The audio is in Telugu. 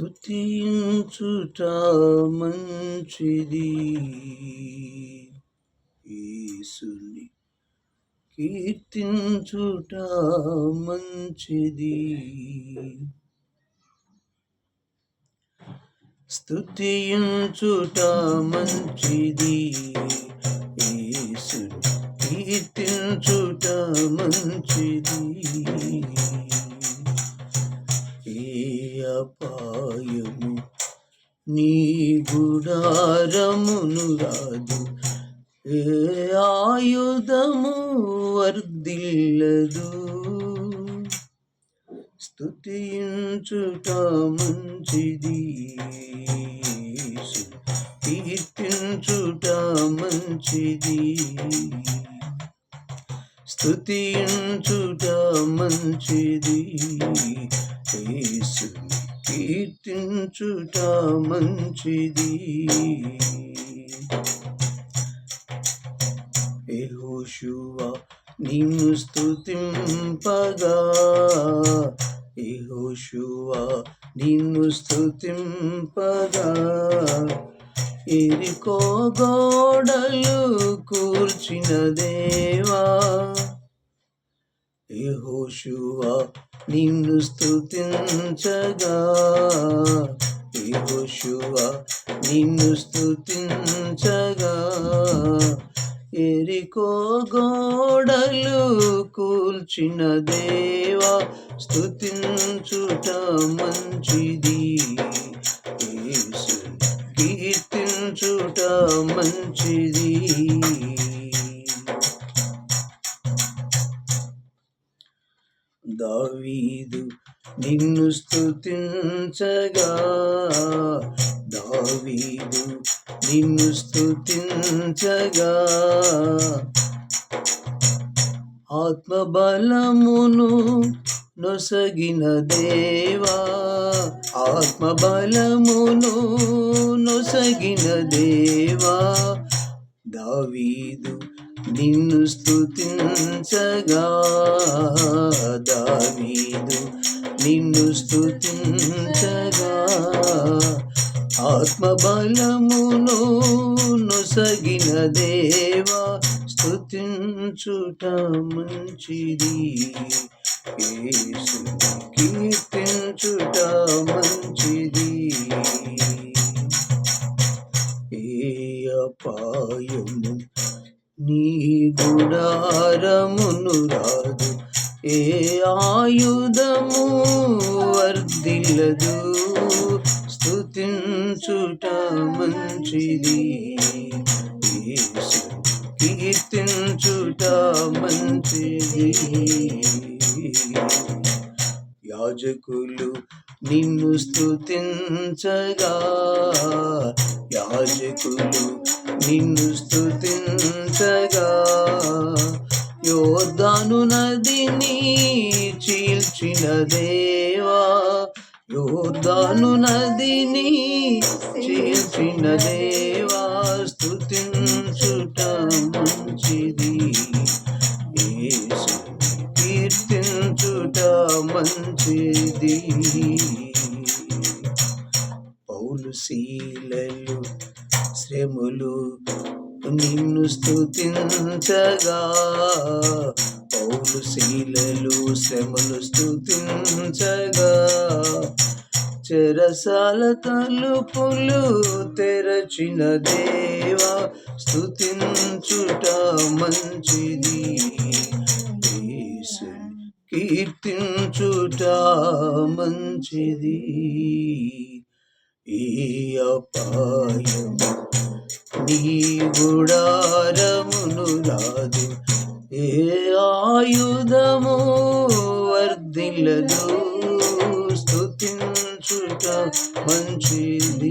స్తుతించుట మంచిది. యేసుని కీర్తించుట మంచిది. స్తుతించుట మంచిది. యేసుని కీర్తించుట మంచిది. నీ గుడారమును రాదు ఏ ఆయుధము వర్దిల్లదు స్తుతించుట మంచిది కీర్తించుట మంచిది. స్తుతించుట మంచిది యేసు కీర్తించుట మంచిది. యహోశువ నిన్ను స్తుతింపగా. యహోశువ నిన్ను స్తుతింపగా. ఎరికో గోడలు కూర్చిన దేవా. యహోశువ నిన్ను స్తుతించగా. యెహోషువ నిన్ను స్థుతించగా ఎరికో గోడలు కూల్చిన దేవా స్థుతించుట మంచిది. కీర్తించుట మంచిది. నిన్ను స్థుతించగా దావీదు నిన్ను స్థుతించగా ఆత్మబలమును నొసగిన దేవా ఆత్మబలమును నొసగిన దేవా. దావీదు నిన్ను స్థుతించగా దావీదు నిన్ను స్థుతించగా ఆత్మబలమును నొసగిన దేవా స్థుతించుట మంచిది. కీర్తించుట మంచిది. ఏ అపాయము నీ గుడారమును రాదు ఏ ఆయుధము వర్దిల్లదు స్థుతించుట మంచిది. కీర్తించుట మంచిది. యాజకులు నిన్ను స్థుతించగా యాజకులు నిన్ను స్థుతి చీల్చిన దేవా యోర్ధాను నదిని చేర్చిన దేవా స్థుతించుట మంచిది. కీర్తించుట మంచిది. పౌలు శీలలు శ్రములు నిన్ను స్థుతించగా పౌలు శీలలు శ్రమలు స్థుతించగా చెరసాల తలుపులు తెరచిన దేవా స్థుతించుట మంచిది. కీర్తించుట మంచిది. ఈ అపాయము నీ గుడారమును రాదు ఏ ఆయుధము వర్ధిలదు స్థుతించుట మంచిది.